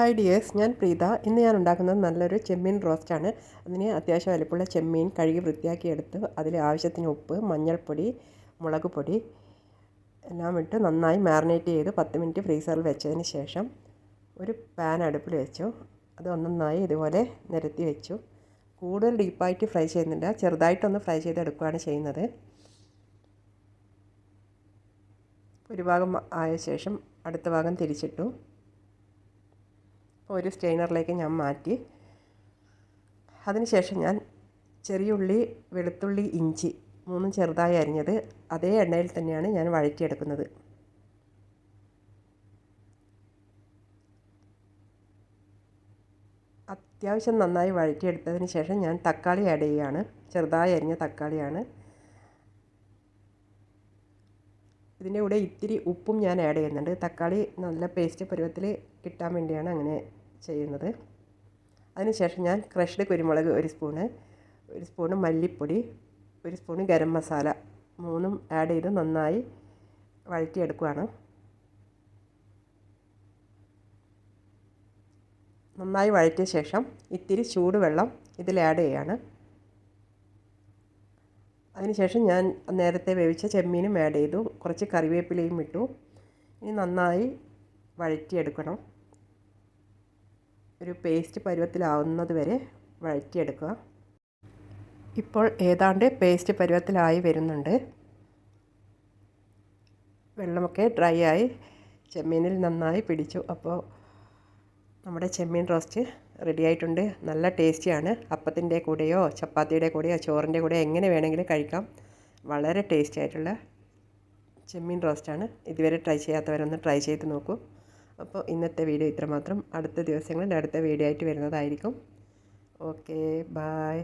Hi dears ഞാൻ പ്രീത ഇന്ന് ഞാൻ ഉണ്ടാക്കുന്നത് നല്ലൊരു ചെമ്മീൻ റോസ്റ്റാണ്. അതിന് അത്യാവശ്യം വലിപ്പമുള്ള ചെമ്മീൻ കഴുകി വൃത്തിയാക്കി എടുത്ത് അതിൽ ആവശ്യത്തിന് ഉപ്പ് മഞ്ഞൾപ്പൊടി മുളക് പൊടി എല്ലാം ഇട്ട് നന്നായി മാറിനേറ്റ് ചെയ്ത് പത്ത് മിനിറ്റ് ഫ്രീസറിൽ വെച്ചതിന് ശേഷം ഒരു പാൻ അടുപ്പിൽ വെച്ചു. അത് ഒന്നൊന്നായി ഇതുപോലെ നിരത്തി വെച്ചു. കൂടുതൽ ഡീപ്പായിട്ട് ഫ്രൈ ചെയ്യുന്നില്ല. ചെറുതായിട്ടൊന്ന് ഫ്രൈ ചെയ്തെടുക്കുകയാണ് ചെയ്യുന്നത്. ഒരു ഭാഗം ആയ ശേഷം അടുത്ത ഭാഗം തിരിച്ചിട്ടു. ഒരു സ്റ്റെയിനറിലേക്ക് ഞാൻ മാറ്റി. അതിനുശേഷം ഞാൻ ചെറിയുള്ളി വെളുത്തുള്ളി ഇഞ്ചി മൂന്നും ചെറുതായി അരിഞ്ഞത് അതേ എണ്ണയിൽ തന്നെയാണ് ഞാൻ വഴറ്റിയെടുക്കുന്നത്. അത്യാവശ്യം നന്നായി വഴറ്റിയെടുത്തതിന് ശേഷം ഞാൻ തക്കാളി ആഡ് ചെയ്യുകയാണ്. ചെറുതായി അരിഞ്ഞ തക്കാളിയാണ്. ഇതിന്റെ കൂടെ ഇത്തിരി ഉപ്പും ഞാൻ ആഡ് ചെയ്യുന്നുണ്ട്. തക്കാളി നല്ല പേസ്റ്റ് പരുവത്തിൽ കിട്ടാൻ വേണ്ടിയാണ് അങ്ങനെ ചെയ്യുന്നത്. അതിനുശേഷം ഞാൻ ക്രഷ്ഡ് കുരുമുളക് ഒരു സ്പൂണ് ഒരു സ്പൂണ് മല്ലിപ്പൊടി ഒരു സ്പൂണ് ഗരം മസാല മൂന്നും ആഡ് ചെയ്ത് നന്നായി വഴറ്റിയെടുക്കുകയാണ് നന്നായി വഴറ്റിയ ശേഷം ഇത്തിരി ചൂടുവെള്ളം ഇതിൽ ആഡ് ചെയ്യാണ്. അതിനുശേഷം ഞാൻ നേരത്തെ വേവിച്ച ചെമ്മീനും ആഡ് ചെയ്തു. കുറച്ച് കറിവേപ്പിലയും ഇട്ടു. ഇനി നന്നായി വഴറ്റിയെടുക്കണം. ഒരു പേസ്റ്റ് പരുവത്തിലാവുന്നത് വരെ വഴറ്റിയെടുക്കുക. ഇപ്പോൾ ഏതാണ്ട് പേസ്റ്റ് പരുവത്തിലായി വരുന്നുണ്ട്. വെള്ളമൊക്കെ ഡ്രൈ ആയി ചെമ്മീനിൽ നന്നായി പിടിച്ചു. അപ്പോൾ നമ്മുടെ ചെമ്മീൻ റോസ്റ്റ് റെഡി ആയിട്ടുണ്ട്. നല്ല ടേസ്റ്റിയാണ് അപ്പത്തിന്റെ കൂടെയോ ചപ്പാത്തിയുടെ കൂടെയോ ചോറിന്റെ കൂടെയോ എങ്ങനെ വേണമെങ്കിലും കഴിക്കാം. വളരെ ടേസ്റ്റി ആയിട്ടുള്ള ചെമ്മീൻ റോസ്റ്റാണ് ഇതുവരെ ട്രൈ ചെയ്യാത്തവരൊന്ന് ട്രൈ ചെയ്ത് നോക്കൂ. അപ്പോൾ ഇന്നത്തെ വീഡിയോ ഇത്രമാത്രം. അടുത്ത ദിവസങ്ങളിൽ അടുത്ത വീഡിയോ ആയിട്ട് വരുന്നതായിരിക്കും. Okay bye